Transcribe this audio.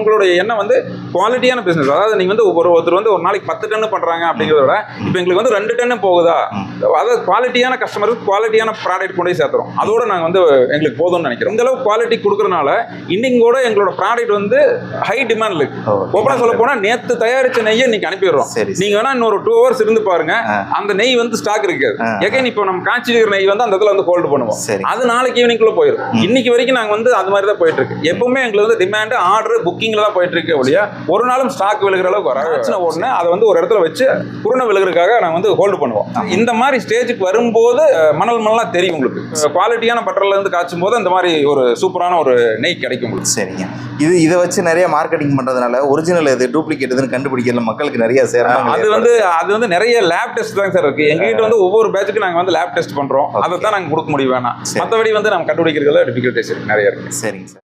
உங்களுடைய எண்ணம் வந்து குவாலிட்டியான பிசினஸ் அதாவது நீங்க வந்து ஒரு ஒருத்தர் வந்து ஒரு நாளைக்கு பத்து டன்னு பண்றாங்க அப்படிங்கிறத விட இப்போ எங்களுக்கு வந்து ரெண்டு டன்னு போகுதா? அதாவது குவாலிட்டியான கஸ்டமருக்கு குவாலிட்டியான ப்ராடக்ட் கொண்டு போய் சேர்த்துறோம். அதோட நாங்க வந்து எங்களுக்கு போதும்னு நினைக்கிறோம். இந்த அளவு குவாலிட்டி கொடுக்கறனால இன்னைக்கு கூட எங்களோட ப்ராடக்ட் வந்து ஹை டிமாண்ட் இருக்கு. ஓ, ஓப்பனா சொல்ல போனா நேத்து தயாரிச்ச நெய்யை இன்னைக்கு அனுப்பிடுறோம். நீங்க வேணா இன்னொரு டூ ஹவர்ஸ் இருந்து பாருங்க. அந்த நெய் வந்து ஸ்டாக் இருக்காது. எகைன் இப்போ நம்ம காய்ச்சி இருக்கிற நெய் வந்து அந்த இடத்துல வந்து ஹோல்டு பண்ணுவோம். அது நாளைக்கு ஈவினிங்குள்ள போயிடும் இன்னைக்கு வரைக்கும் நாங்க வந்து அது மாதிரி தான் போயிட்டு இருக்கு. எப்பவுமே எங்களுக்கு வந்து டிமாண்ட் ஆர்டர் புக்கிங்ல தான் போயிட்டு இருக்கு ஒழிய ஒரு நாளும் ஸ்டாக் விழுகிற அளவுக்கு வராது. உடனே அதை வந்து ஒரு இடத்துல வச்சு குருணை விழுகிறதுக்காக நாங்க வந்து ஹோல்டு பண்ணுவோம். இந்த மாதிரி ஸ்டேஜுக்கு வரும்போது மணல் மணலா தெரியும் உங்களுக்கு. குவாலிட்டியான பட்டர்ல இருந்து காய்ச்சும் போது அந்த மாதிரி ஒரு சூப்பரான ஒரு நெய் கிடைக்கும் உங்களுக்கு. சரிங்க. இது இதை வச்சு நிறைய மார்க்கெட்டிங் பண்றதுனால ஒரிஜினல் எது டூப்ளிகேட் எதுன்னு கண்டுபிடிக்கல மக்களுக்கு நிறைய சேரணும் அது வந்து அது வந்து நிறைய லேப் டெஸ்ட் தான் சார் இருக்கு. எங்ககிட்ட வந்து ஒவ்வொரு பேட்சுக்கு நாங்க வந்து லேப் டெஸ்ட் பண்றோம். அதை தான் நாங்க கொடுக்க முடியும் வேணாம். மற்றபடி வந்து நம்ம கண்டுபிடிக்கிறதுல டிஃபிகல்டிஸ் நிறைய இருக்கு. சரிங்க சார்